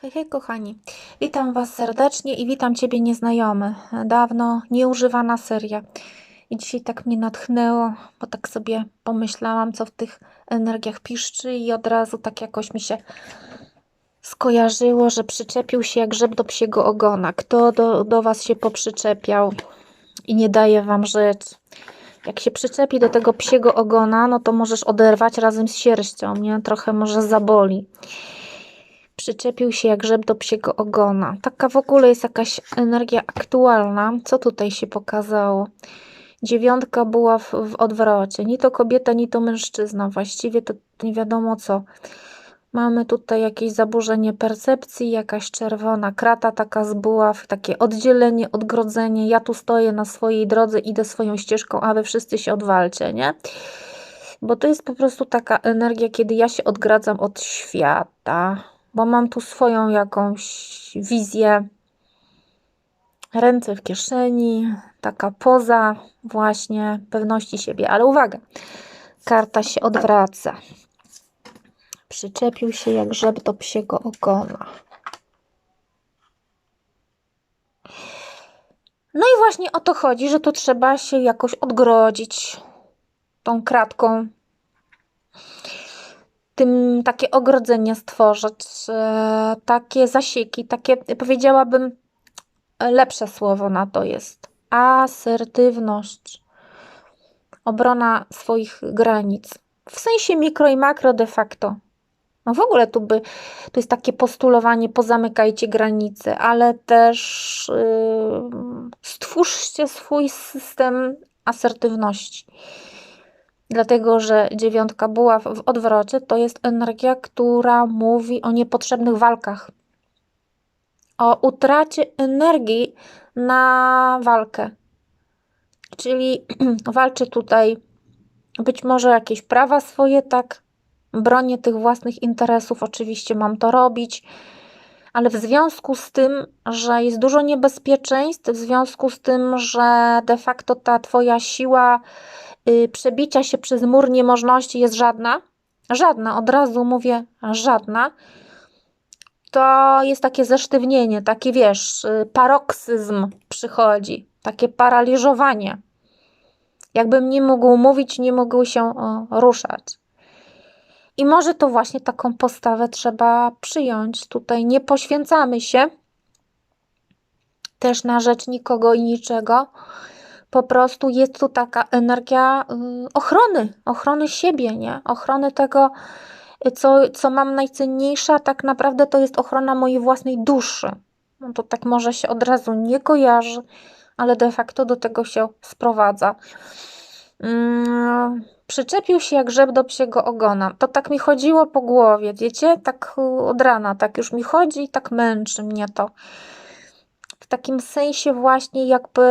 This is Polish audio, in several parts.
Hej, hej, kochani. Witam Was serdecznie i witam Ciebie nieznajomy. Dawno nieużywana seria. I dzisiaj tak mnie natchnęło, bo tak sobie pomyślałam, co w tych energiach piszczy i od razu tak jakoś mi się skojarzyło, że przyczepił się jak rzep do psiego ogona. Kto do, do Was się poprzyczepiał i nie daje Wam rzecz? Jak się przyczepi do tego psiego ogona, no to możesz oderwać razem z sierścią, nie? Trochę może zaboli przyczepił się jak rzep do psiego ogona. Taka w ogóle jest jakaś energia aktualna. Co tutaj się pokazało? Dziewiątka była w, w odwrocie. Ni to kobieta, ni to mężczyzna. Właściwie to nie wiadomo co. Mamy tutaj jakieś zaburzenie percepcji, jakaś czerwona krata taka z buław, takie oddzielenie, odgrodzenie. Ja tu stoję na swojej drodze, idę swoją ścieżką, a wy wszyscy się odwalcie, nie? Bo to jest po prostu taka energia, kiedy ja się odgradzam od świata bo mam tu swoją jakąś wizję. Ręce w kieszeni, taka poza właśnie pewności siebie. Ale uwaga, karta się odwraca. Przyczepił się jak rzep do psiego ogona. No i właśnie o to chodzi, że to trzeba się jakoś odgrodzić tą kratką tym takie ogrodzenie stworzyć, e, takie zasieki, takie powiedziałabym lepsze słowo na to jest asertywność, obrona swoich granic. W sensie mikro i makro de facto. No w ogóle tu by, to jest takie postulowanie, pozamykajcie granice, ale też yy, stwórzcie swój system asertywności. Dlatego, że dziewiątka była w odwrocie, to jest energia, która mówi o niepotrzebnych walkach, o utracie energii na walkę. Czyli walczy tutaj być może jakieś prawa swoje, tak, bronię tych własnych interesów, oczywiście mam to robić, ale w związku z tym, że jest dużo niebezpieczeństw, w związku z tym, że de facto ta Twoja siła przebicia się przez mur niemożności jest żadna, żadna, od razu mówię żadna, to jest takie zesztywnienie, taki wiesz, y, paroksyzm przychodzi, takie paraliżowanie. Jakbym nie mógł mówić, nie mógł się ruszać. I może to właśnie taką postawę trzeba przyjąć. Tutaj nie poświęcamy się też na rzecz nikogo i niczego po prostu jest tu taka energia y, ochrony, ochrony siebie, nie? Ochrony tego, co, co mam najcenniejsze, a tak naprawdę to jest ochrona mojej własnej duszy. No to tak może się od razu nie kojarzy, ale de facto do tego się sprowadza. Hmm, przyczepił się jak rzep do psiego ogona. To tak mi chodziło po głowie, wiecie? Tak od rana, tak już mi chodzi i tak męczy mnie to takim sensie właśnie jakby,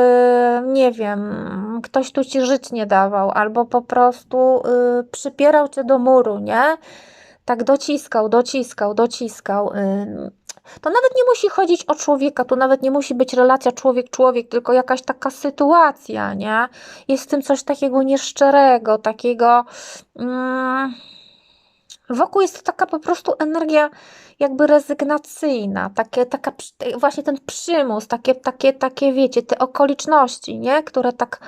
nie wiem, ktoś tu ci żyć nie dawał, albo po prostu y, przypierał cię do muru, nie? Tak dociskał, dociskał, dociskał. Y. To nawet nie musi chodzić o człowieka, tu nawet nie musi być relacja człowiek-człowiek, tylko jakaś taka sytuacja, nie? Jest w tym coś takiego nieszczerego, takiego. Mm, wokół jest taka po prostu energia jakby rezygnacyjna, takie, taka, właśnie ten przymus, takie, takie, takie, wiecie, te okoliczności, nie? które tak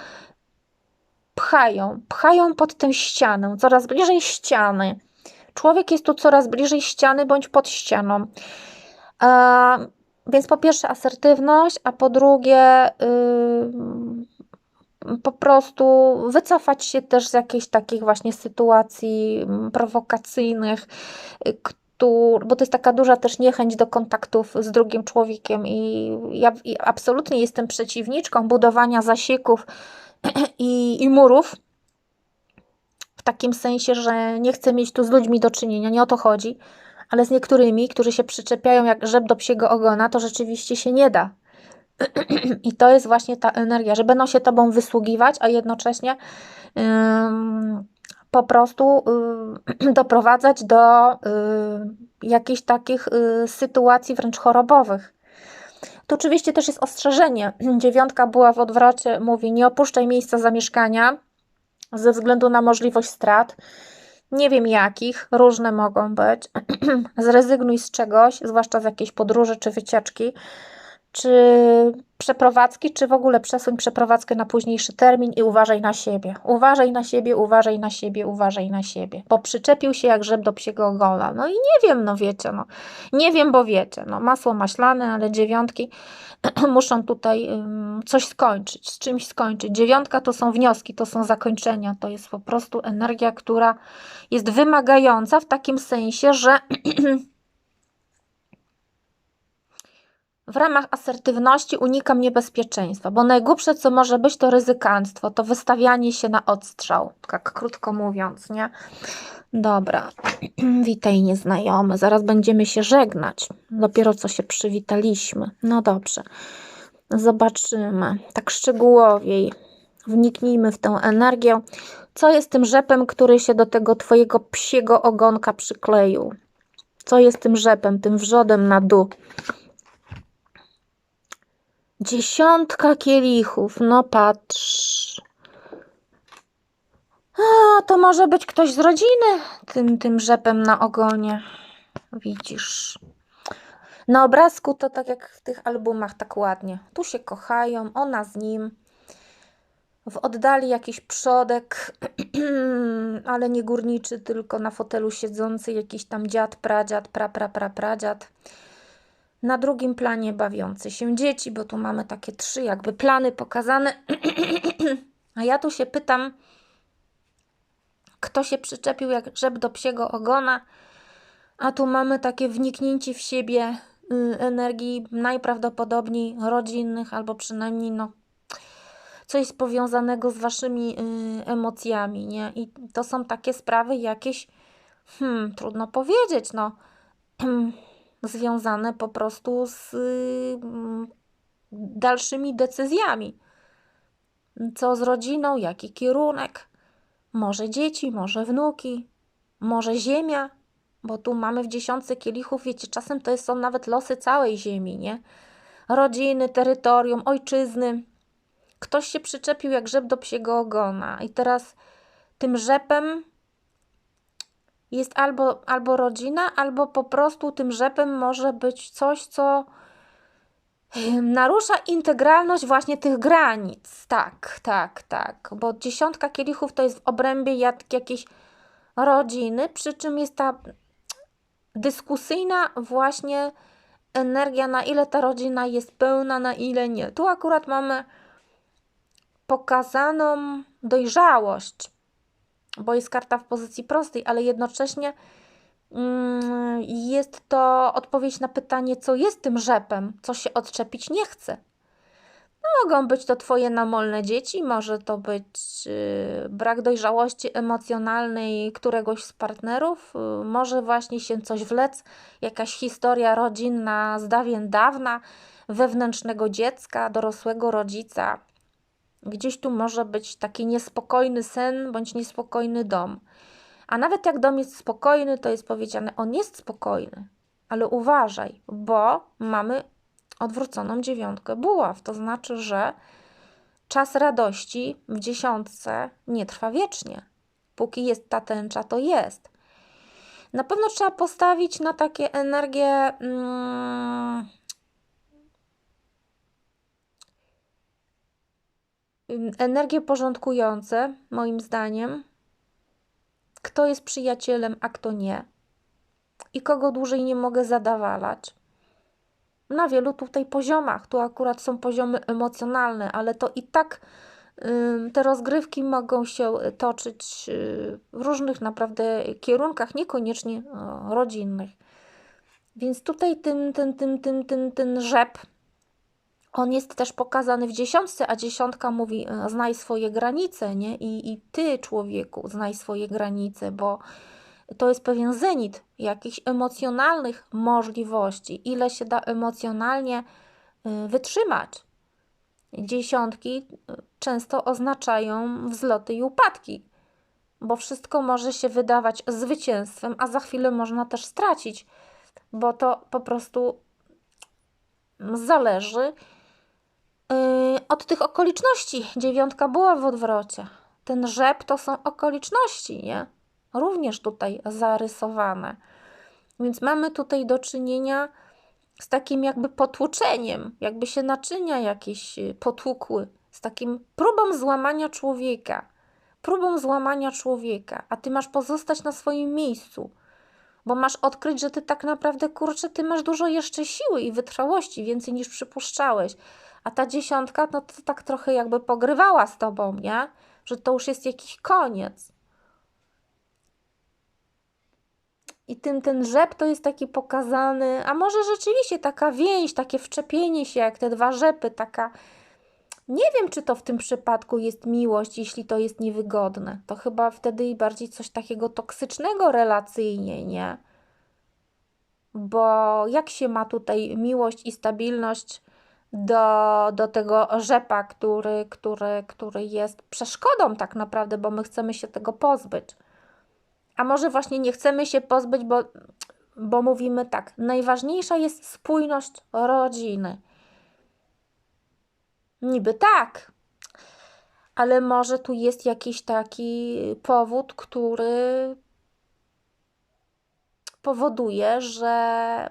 pchają, pchają pod tę ścianę, coraz bliżej ściany. Człowiek jest tu coraz bliżej ściany bądź pod ścianą. Więc po pierwsze asertywność, a po drugie yy, po prostu wycofać się też z jakichś takich właśnie sytuacji prowokacyjnych, bo to jest taka duża też niechęć do kontaktów z drugim człowiekiem i ja absolutnie jestem przeciwniczką budowania zasieków i, i murów, w takim sensie, że nie chcę mieć tu z ludźmi do czynienia, nie o to chodzi, ale z niektórymi, którzy się przyczepiają jak rzep do psiego ogona, to rzeczywiście się nie da. I to jest właśnie ta energia, że będą się tobą wysługiwać, a jednocześnie yy, po prostu y, doprowadzać do y, jakichś takich y, sytuacji wręcz chorobowych. Tu oczywiście też jest ostrzeżenie. Dziewiątka była w odwrocie, mówi: Nie opuszczaj miejsca zamieszkania ze względu na możliwość strat. Nie wiem jakich, różne mogą być. Zrezygnuj z czegoś, zwłaszcza z jakiejś podróży czy wycieczki, czy przeprowadzki, czy w ogóle przesuń przeprowadzkę na późniejszy termin i uważaj na siebie. Uważaj na siebie, uważaj na siebie, uważaj na siebie. Bo przyczepił się jak żeb do psiego gola. No i nie wiem, no wiecie, no. Nie wiem, bo wiecie, no masło maślane, ale dziewiątki muszą tutaj ym, coś skończyć, z czymś skończyć. Dziewiątka to są wnioski, to są zakończenia, to jest po prostu energia, która jest wymagająca w takim sensie, że w ramach asertywności unikam niebezpieczeństwa, bo najgłupsze, co może być, to ryzykanstwo, to wystawianie się na odstrzał, tak krótko mówiąc, nie? Dobra, witaj nieznajomy, zaraz będziemy się żegnać, dopiero co się przywitaliśmy. No dobrze, zobaczymy, tak szczegółowiej, wniknijmy w tę energię. Co jest tym rzepem, który się do tego twojego psiego ogonka przykleił? Co jest tym rzepem, tym wrzodem na dół? Dziesiątka kielichów, no patrz. A, to może być ktoś z rodziny tym, tym rzepem na ogonie. Widzisz. Na obrazku to tak jak w tych albumach, tak ładnie. Tu się kochają, ona z nim. W oddali jakiś przodek, ale nie górniczy, tylko na fotelu siedzący jakiś tam dziad, pradziad, pra, pra, pra, pradziad. Na drugim planie bawiący się dzieci, bo tu mamy takie trzy jakby plany pokazane. A ja tu się pytam, kto się przyczepił jak rzep do psiego ogona, a tu mamy takie wniknięcie w siebie y, energii najprawdopodobniej rodzinnych, albo przynajmniej no, coś powiązanego z waszymi y, emocjami, nie? I to są takie sprawy jakieś, hmm, trudno powiedzieć, no, związane po prostu z y, dalszymi decyzjami. Co z rodziną, jaki kierunek, może dzieci, może wnuki, może ziemia, bo tu mamy w dziesiątce kielichów, wiecie, czasem to są nawet losy całej ziemi, nie? Rodziny, terytorium, ojczyzny. Ktoś się przyczepił jak rzep do psiego ogona i teraz tym rzepem jest albo, albo rodzina, albo po prostu tym rzepem może być coś, co narusza integralność właśnie tych granic. Tak, tak, tak. Bo dziesiątka kielichów to jest w obrębie jak, jakiejś rodziny, przy czym jest ta dyskusyjna właśnie energia, na ile ta rodzina jest pełna, na ile nie. Tu akurat mamy pokazaną dojrzałość bo jest karta w pozycji prostej, ale jednocześnie mm, jest to odpowiedź na pytanie, co jest tym rzepem, co się odczepić nie chce. No, mogą być to Twoje namolne dzieci, może to być yy, brak dojrzałości emocjonalnej któregoś z partnerów, yy, może właśnie się coś wlec, jakaś historia rodzinna z dawien dawna, wewnętrznego dziecka, dorosłego rodzica, Gdzieś tu może być taki niespokojny sen bądź niespokojny dom. A nawet jak dom jest spokojny, to jest powiedziane, on jest spokojny, ale uważaj, bo mamy odwróconą dziewiątkę buław. To znaczy, że czas radości w dziesiątce nie trwa wiecznie. Póki jest ta tęcza, to jest. Na pewno trzeba postawić na takie energie. Mm, energie porządkujące, moim zdaniem, kto jest przyjacielem, a kto nie, i kogo dłużej nie mogę zadawalać. Na wielu tutaj poziomach, tu akurat są poziomy emocjonalne, ale to i tak te rozgrywki mogą się toczyć y, w różnych naprawdę kierunkach, niekoniecznie rodzinnych. Więc tutaj ten, ten, ten, ten, ten, ten rzep on jest też pokazany w dziesiątce, a dziesiątka mówi: e, znaj swoje granice, nie? I, I ty, człowieku, znaj swoje granice, bo to jest pewien zenit jakichś emocjonalnych możliwości, ile się da emocjonalnie e, wytrzymać. Dziesiątki e, często oznaczają wzloty i upadki, bo wszystko może się wydawać zwycięstwem, a za chwilę można też stracić, bo to po prostu zależy od tych okoliczności. Dziewiątka była w odwrocie. Ten rzep to są okoliczności, nie? również tutaj zarysowane. Więc mamy tutaj do czynienia z takim jakby potłuczeniem, jakby się naczynia jakieś y, potłukły, z takim próbą złamania człowieka, próbą złamania człowieka, a ty masz pozostać na swoim miejscu, bo masz odkryć, że ty tak naprawdę, kurczę, ty masz dużo jeszcze siły i wytrwałości, więcej niż przypuszczałeś. A ta dziesiątka, no to tak trochę jakby pogrywała z tobą, nie? Że to już jest jakiś koniec. I tym ten rzep to jest taki pokazany, a może rzeczywiście taka więź, takie wczepienie się, jak te dwa rzepy, taka. Nie wiem, czy to w tym przypadku jest miłość, jeśli to jest niewygodne. To chyba wtedy i bardziej coś takiego toksycznego relacyjnie, nie? Bo jak się ma tutaj miłość i stabilność do, do tego rzepa, który, który, który jest przeszkodą tak naprawdę, bo my chcemy się tego pozbyć. A może właśnie nie chcemy się pozbyć, bo, bo mówimy tak, najważniejsza jest spójność rodziny. Niby tak, ale może tu jest jakiś taki powód, który powoduje, że,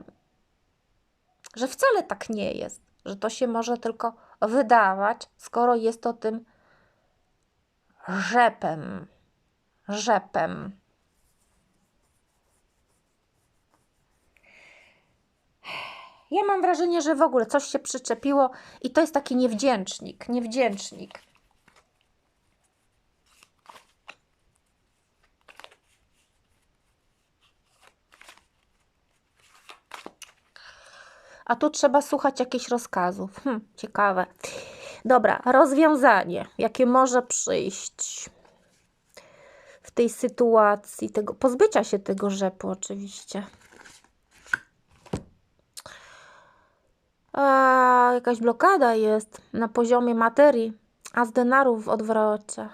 że wcale tak nie jest, że to się może tylko wydawać, skoro jest to tym rzepem. Rzepem. Ja mam wrażenie, że w ogóle coś się przyczepiło i to jest taki niewdzięcznik, niewdzięcznik. A tu trzeba słuchać jakichś rozkazów. Hm, ciekawe. Dobra, rozwiązanie, jakie może przyjść w tej sytuacji, tego pozbycia się tego rzepu oczywiście. A, jakaś blokada jest na poziomie materii, a z denarów w odwrocie.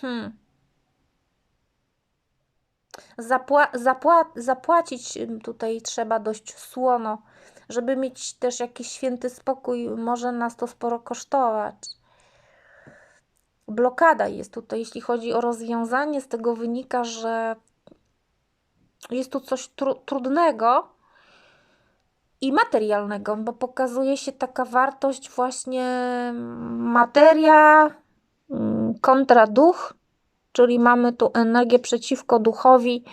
Hmm. Zapła zapła zapłacić tutaj trzeba dość słono, żeby mieć też jakiś święty spokój. Może nas to sporo kosztować blokada jest tutaj, jeśli chodzi o rozwiązanie. Z tego wynika, że jest tu coś tru trudnego i materialnego, bo pokazuje się taka wartość właśnie materia mm, kontra duch, czyli mamy tu energię przeciwko duchowi,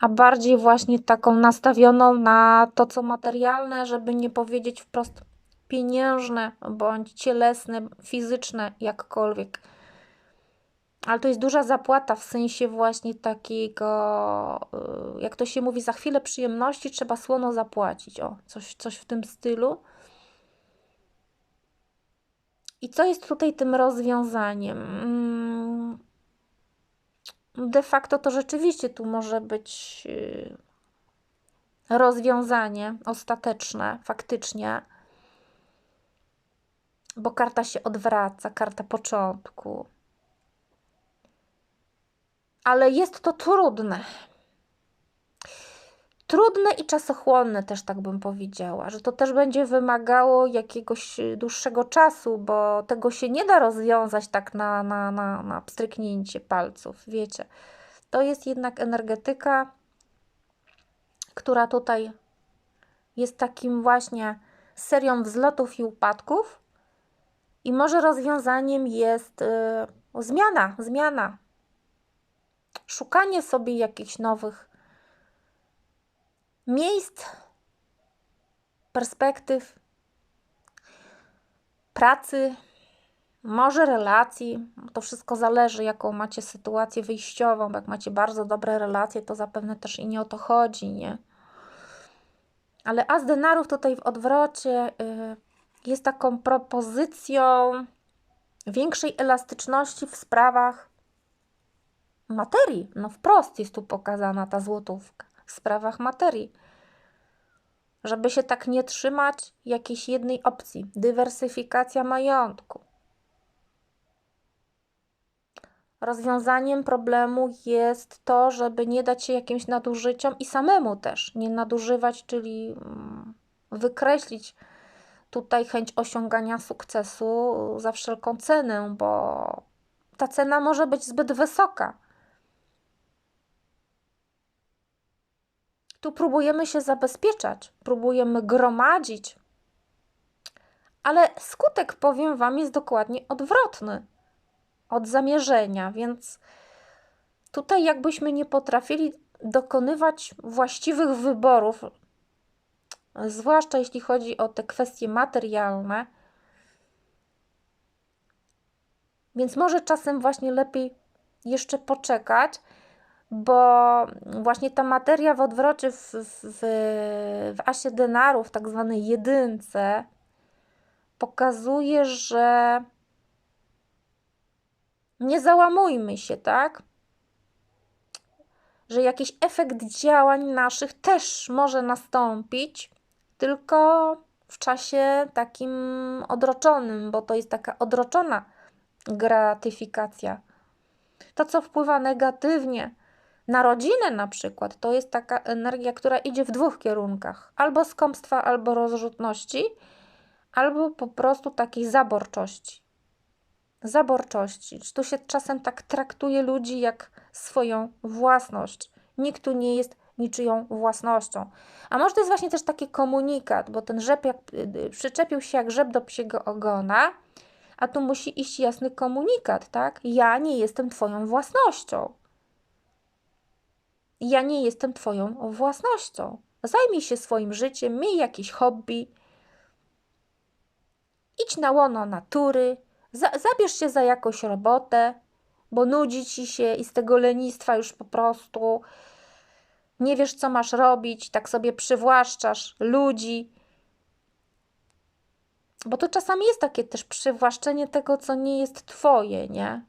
a bardziej właśnie taką nastawioną na to, co materialne, żeby nie powiedzieć wprost pieniężne bądź cielesne, fizyczne, jakkolwiek. Ale to jest duża zapłata w sensie właśnie takiego, y, jak to się mówi, za chwilę przyjemności trzeba słono zapłacić. O, coś, coś w tym stylu. I co jest tutaj tym rozwiązaniem? De facto to rzeczywiście tu może być y, rozwiązanie ostateczne, faktycznie, bo karta się odwraca, karta początku ale jest to trudne. Trudne i czasochłonne też tak bym powiedziała, że to też będzie wymagało jakiegoś dłuższego czasu, bo tego się nie da rozwiązać tak na, na, na, na pstryknięcie palców, wiecie. To jest jednak energetyka, która tutaj jest takim właśnie serią wzlotów i upadków. I może rozwiązaniem jest yy, zmiana, zmiana, szukanie sobie jakichś nowych miejsc, perspektyw, pracy, może relacji. To wszystko zależy, jaką macie sytuację wyjściową. Jak macie bardzo dobre relacje, to zapewne też i nie o to chodzi, nie? Ale as denarów tutaj w odwrocie yy, jest taką propozycją większej elastyczności w sprawach materii. No wprost jest tu pokazana ta złotówka w sprawach materii. Żeby się tak nie trzymać jakiejś jednej opcji. Dywersyfikacja majątku. Rozwiązaniem problemu jest to, żeby nie dać się jakimś nadużyciom i samemu też nie nadużywać, czyli mm, wykreślić tutaj chęć osiągania sukcesu za wszelką cenę, bo ta cena może być zbyt wysoka. Tu próbujemy się zabezpieczać, próbujemy gromadzić, ale skutek, powiem Wam, jest dokładnie odwrotny od zamierzenia, więc tutaj, jakbyśmy nie potrafili dokonywać właściwych wyborów, zwłaszcza jeśli chodzi o te kwestie materialne, więc może czasem właśnie lepiej jeszcze poczekać, bo właśnie ta materia w odwrocie w, w, w asie denarów, tak zwanej jedynce, pokazuje, że nie załamujmy się, tak? Że jakiś efekt działań naszych też może nastąpić, tylko w czasie takim odroczonym, bo to jest taka odroczona gratyfikacja. To, co wpływa negatywnie na rodzinę, na przykład, to jest taka energia, która idzie w dwóch kierunkach: albo skąpstwa, albo rozrzutności, albo po prostu takiej zaborczości. Zaborczości. Tu się czasem tak traktuje ludzi jak swoją własność. Nikt tu nie jest niczyją własnością. A może to jest właśnie też taki komunikat, bo ten rzep jak, przyczepił się jak rzep do psiego ogona, a tu musi iść jasny komunikat, tak? Ja nie jestem Twoją własnością. Ja nie jestem Twoją własnością. Zajmij się swoim życiem, miej jakieś hobby, idź na łono natury, za, zabierz się za jakąś robotę, bo nudzi ci się i z tego lenistwa już po prostu nie wiesz, co masz robić, tak sobie przywłaszczasz ludzi. Bo to czasami jest takie też przywłaszczenie tego, co nie jest twoje, nie?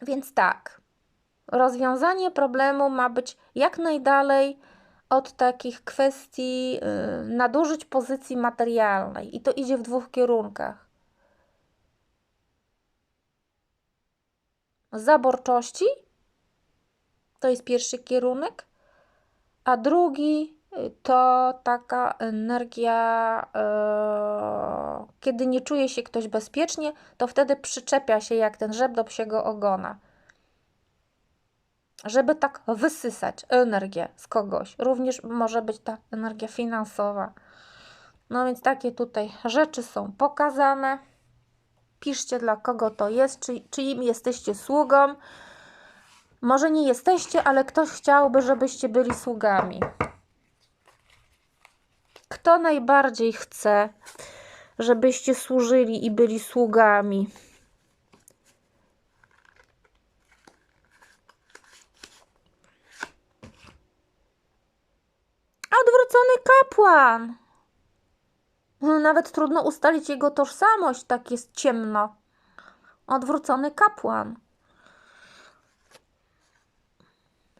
Więc tak, rozwiązanie problemu ma być jak najdalej od takich kwestii y, nadużyć pozycji materialnej, i to idzie w dwóch kierunkach. Zaborczości to jest pierwszy kierunek, a drugi to taka energia, yy, kiedy nie czuje się ktoś bezpiecznie, to wtedy przyczepia się jak ten rzep do psiego ogona. Żeby tak wysysać energię z kogoś. Również może być ta energia finansowa. No więc takie tutaj rzeczy są pokazane. Piszcie dla kogo to jest, czy, czy im jesteście sługą. Może nie jesteście, ale ktoś chciałby, żebyście byli sługami. Kto najbardziej chce, żebyście służyli i byli sługami? Odwrócony kapłan. Nawet trudno ustalić jego tożsamość, tak jest ciemno. Odwrócony kapłan.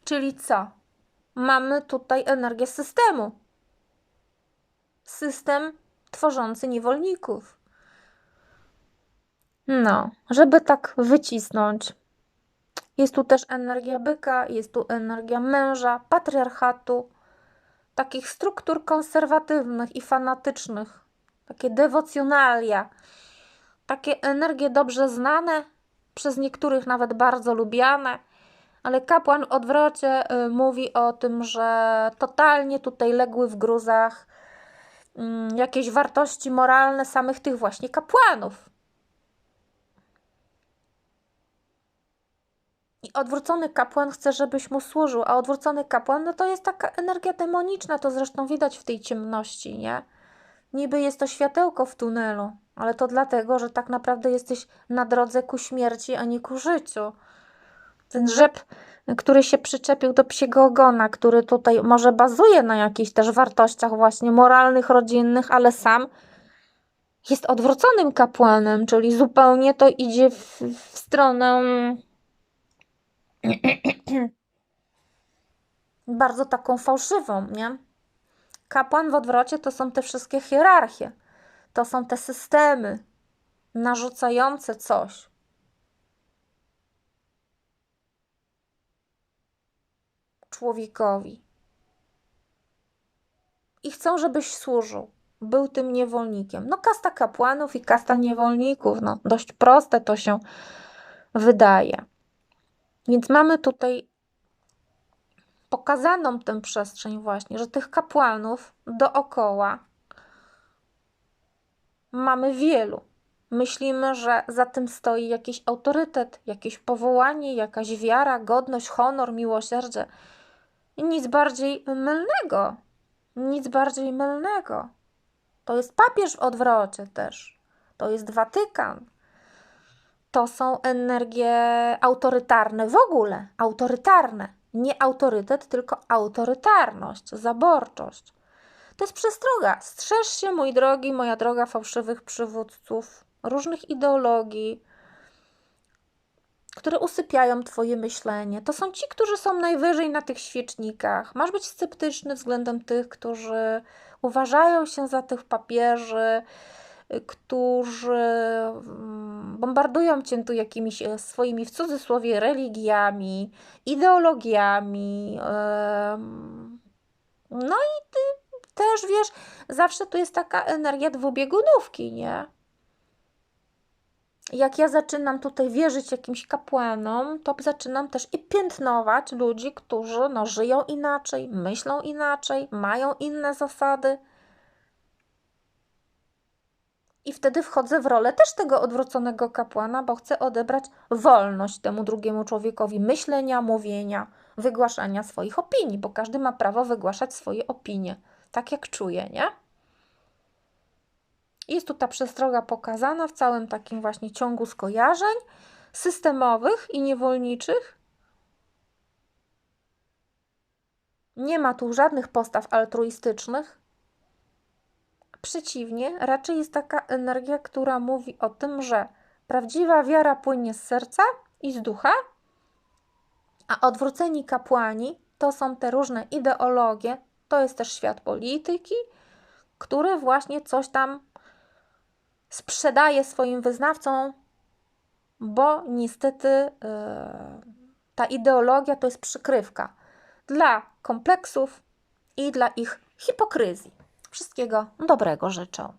Czyli co? Mamy tutaj energię systemu. System tworzący niewolników. No, żeby tak wycisnąć. Jest tu też energia byka, jest tu energia męża, patriarchatu, takich struktur konserwatywnych i fanatycznych, takie dewocjonalia, takie energie dobrze znane, przez niektórych nawet bardzo lubiane ale kapłan w odwrocie y, mówi o tym, że totalnie tutaj legły w gruzach jakieś wartości moralne samych tych właśnie kapłanów. I odwrócony kapłan chce, żebyś mu służył, a odwrócony kapłan, no to jest taka energia demoniczna, to zresztą widać w tej ciemności, nie? Niby jest to światełko w tunelu, ale to dlatego, że tak naprawdę jesteś na drodze ku śmierci, a nie ku życiu ten rzep, który się przyczepił do psiego ogona, który tutaj może bazuje na jakichś też wartościach właśnie moralnych, rodzinnych, ale sam jest odwróconym kapłanem, czyli zupełnie to idzie w, w stronę bardzo taką fałszywą, nie? Kapłan w odwrocie to są te wszystkie hierarchie, to są te systemy narzucające coś. Człowiekowi. i chcą, żebyś służył. Był tym niewolnikiem. No, kasta kapłanów i kasta niewolników. No, dość proste to się wydaje. Więc mamy tutaj pokazaną tę przestrzeń, właśnie, że tych kapłanów dookoła mamy wielu. Myślimy, że za tym stoi jakiś autorytet, jakieś powołanie, jakaś wiara, godność, honor, miłosierdzie. Nic bardziej mylnego. Nic bardziej mylnego. To jest papież w odwrocie też. To jest Watykan. To są energie autorytarne w ogóle. Autorytarne. Nie autorytet, tylko autorytarność, zaborczość. To jest przestroga. Strzeż się, mój drogi, moja droga, fałszywych przywódców, różnych ideologii, które usypiają Twoje myślenie. To są ci, którzy są najwyżej na tych świecznikach. Masz być sceptyczny względem tych, którzy uważają się za tych papieży, którzy mm, bombardują cię tu jakimiś e, swoimi w cudzysłowie religiami, ideologiami. No i ty też wiesz, zawsze tu jest taka energia dwubiegunówki, nie? Jak ja zaczynam tutaj wierzyć jakimś kapłanom, to zaczynam też i piętnować ludzi, którzy no, żyją inaczej, myślą inaczej, mają inne zasady. I wtedy wchodzę w rolę też tego odwróconego kapłana, bo chcę odebrać wolność temu drugiemu człowiekowi myślenia, mówienia, wygłaszania swoich opinii, bo każdy ma prawo wygłaszać swoje opinie, tak jak czuje, nie? Jest tu ta przestroga pokazana w całym takim właśnie ciągu skojarzeń systemowych i niewolniczych. Nie ma tu żadnych postaw altruistycznych. Przeciwnie, raczej jest taka energia, która mówi o tym, że prawdziwa wiara płynie z serca i z ducha, a odwróceni kapłani to są te różne ideologie, to jest też świat polityki, który właśnie coś tam sprzedaje swoim wyznawcom, bo niestety yy, ta ideologia to jest przykrywka dla kompleksów i dla ich hipokryzji. Wszystkiego dobrego życzę.